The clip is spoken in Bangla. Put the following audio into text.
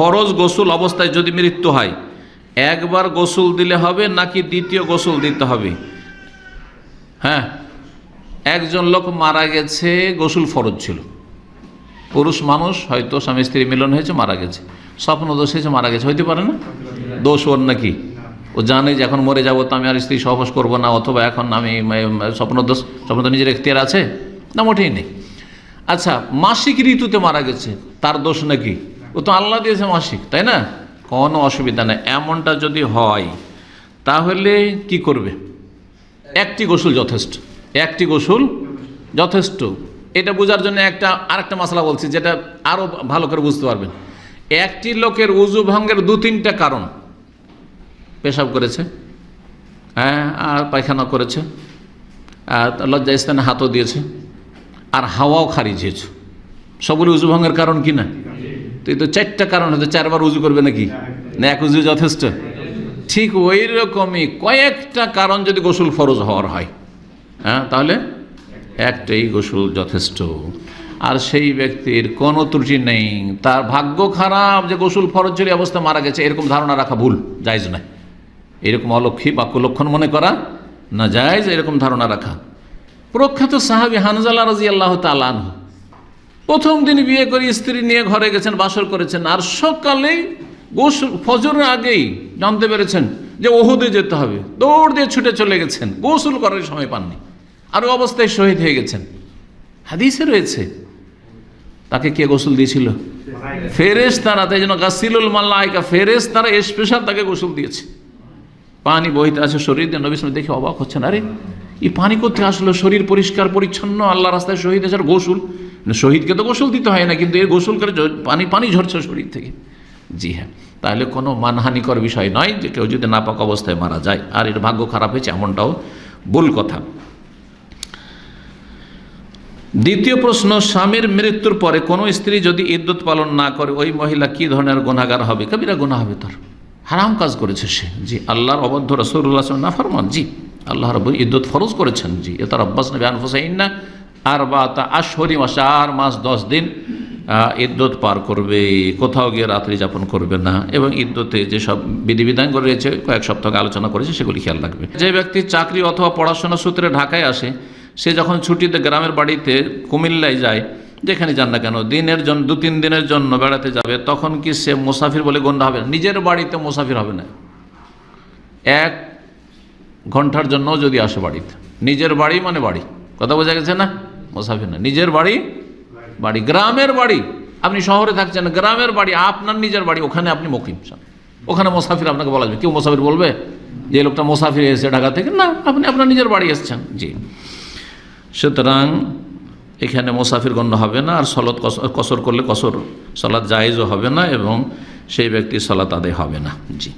ফরজ গোসল অবস্থায় যদি মৃত্যু হয়, একবার গোসল দিলে হবে নাকি দ্বিতীয় গোসল দিতে হবে? হ্যাঁ একজন লোক মারা গেছে, গোসল ফরজ ছিল। পুরুষ মানুষ, হয়তো স্বামী স্ত্রী মিলন হয়েছে, মারা গেছে। স্বপ্ন দোষ হয়েছে, মারা গেছে, হইতে পারে না? দোষ ওর নাকি? ও জানে যে এখন মরে যাব তো আমি আর স্ত্রী সহবাস করব না, অথবা এখন আমি স্বপ্ন দোষ, স্বপ্ন নিজের এখতিয়ার আছে? না, মোটেই নেই। আচ্ছা মাসিক ঋতুতে মারা গেছে, তার দোষ নাকি? ও তো আল্লাহ দিয়েছে মাসিক তাই না? কোনো অসুবিধা নেই। এমনটা যদি হয়, তাহলে কি করবে? একটি গোসল যথেষ্ট। একটি গোসল যথেষ্ট। এটা বোঝার জন্য একটা, আরেকটা মশলা বলছি, যেটা আরও ভালো করে বুঝতে পারবেন। একটি লোকের উজু ভঙ্গের দু তিনটা কারণ। পেশাব করেছে হ্যাঁ আর পায়খানা করেছে, আর লজ্জা স্থানে হাতও দিয়েছে, আর হাওয়াও খারিজ হয়েছে। সবগুলি উজু ভঙ্গের কারণ কি না? তো এই তো চারটা কারণ হতে চারবার উজু করবে নাকি? না এক উজু যথেষ্ট। ঠিক ওই রকমই কয়েকটা কারণ যদি গোসল ফরজ হওয়ার হয়। হ্যাঁ তাহলে একটাই গোসল যথেষ্ট। আর সেই ব্যক্তির কোনো ত্রুটি নেই। তার ভাগ্য খারাপ যে গোসল ফরজ চলে অবস্থা মারা গেছে এরকম ধারণা রাখা ভুল জায়জ নয়। এরকম অলক্ষী বা কুলক্ষণ মনে করা না জায়জ এরকম ধারণা রাখা। প্রখ্যাত সাহাবি হানজালা রাজি আল্লাহ তালান প্রথম দিন বিয়ে করে স্ত্রী নিয়ে ঘরে গেছেন, বাসর করেছেন। আর সকালে গোসল, ফজরের আগেই জানতে পেরেছেন যে ওহুদে যেতে হবে। দৌড় দিয়ে ছুটে চলে গেছেন, গোসল করার সময় পাননি। আর অবস্থায় শহীদ হয়ে গেছেন। হাদিসে রয়েছে, তাকে কে গোসল দিয়েছিল? ফেরেস তারা তাই জন্য গাছিলুল মাল্লাইকা ফেরেস তারা স্পেশাল তাকে গোসল দিয়েছে। পানি বহিতে আছে শরীর দিয়ে, নবী দেখে অবাক হচ্ছেন। আরে, এই পানি করতে আসলো? শরীর পরিষ্কার, পরিচ্ছন্ন, আল্লাহ রাস্তায় শহীদ আছে গোসল শহীদকে তো গোসল দিতে হয় না, কিন্তু এর গোসল করে পানি পানি ঝরছে শরীর থেকে। জি হ্যাঁ তাহলে কোনো মানহানিকর বিষয় নয় যে কেউ যদি নাপাক অবস্থায় মারা যায়, আর এর ভাগ্য খারাপ হয়েছে এমনটাও ভুল কথা। দ্বিতীয় প্রশ্ন, স্বামীর মৃত্যুর পরে কোনো স্ত্রী যদি ইদ্যুৎ পালন না করে, ওই মহিলা কি ধরনের গুণাগার হবে? কবিরা গুণা হবে তার হারাম কাজ করেছে সে। জি, আল্লাহর অবদ্ধ রসুল্লাহ না ফরমান জি, আল্লাহ রব ইদ্যুৎ ফরজ করেছেন, জি। এ তার আব্বাস নবী না আর বা তা আশহরি মাসে আর মাস দশ দিন আহ, ইদ্যুৎ পার করবে। কোথাও গিয়ে রাত্রি যাপন করবে না। এবং ইদ্যুতে যেসব বিধিবিধানগুলো রয়েছে কয়েক সপ্তাহ আলোচনা করেছে সেগুলি খেয়াল রাখবে। যে ব্যক্তি চাকরি অথবা পড়াশোনা সূত্রে ঢাকায় আসে সে যখন ছুটিতে গ্রামের বাড়িতে কুমিল্লায় যায় যেখানে যান না কেন দিনের জন্য দু তিন দিনের জন্য বেড়াতে যাবে তখন কি সে মুসাফির বলে গণ্য হবে নিজের বাড়িতে মুসাফির হবে না। এক ঘণ্টার জন্য যদি আসে বাড়িতে। নিজের বাড়ি মানে বাড়ি। কথা বোঝা গেছে না? মুসাফির না। নিজের বাড়ি বাড়ি, গ্রামের বাড়ি। আপনি শহরে থাকছেন, গ্রামের বাড়ি, আপনার নিজের বাড়ি, ওখানে আপনি মকিম ওখানে মোসাফির আপনাকে বলা যাবে। কেউ মোসাফির বলবে, যে লোকটা মোসাফির এসেছে ঢাকা থেকে। না, আপনি আপনার নিজের বাড়ি এসছেন। জি। সুতরাং এখানে মোসাফির গণ্য হবে না, আর সলত কস- কসর করলে কসর সলাদ জায়েজও হবে না, এবং সেই ব্যক্তি সলাত আদায় হবে না। জি।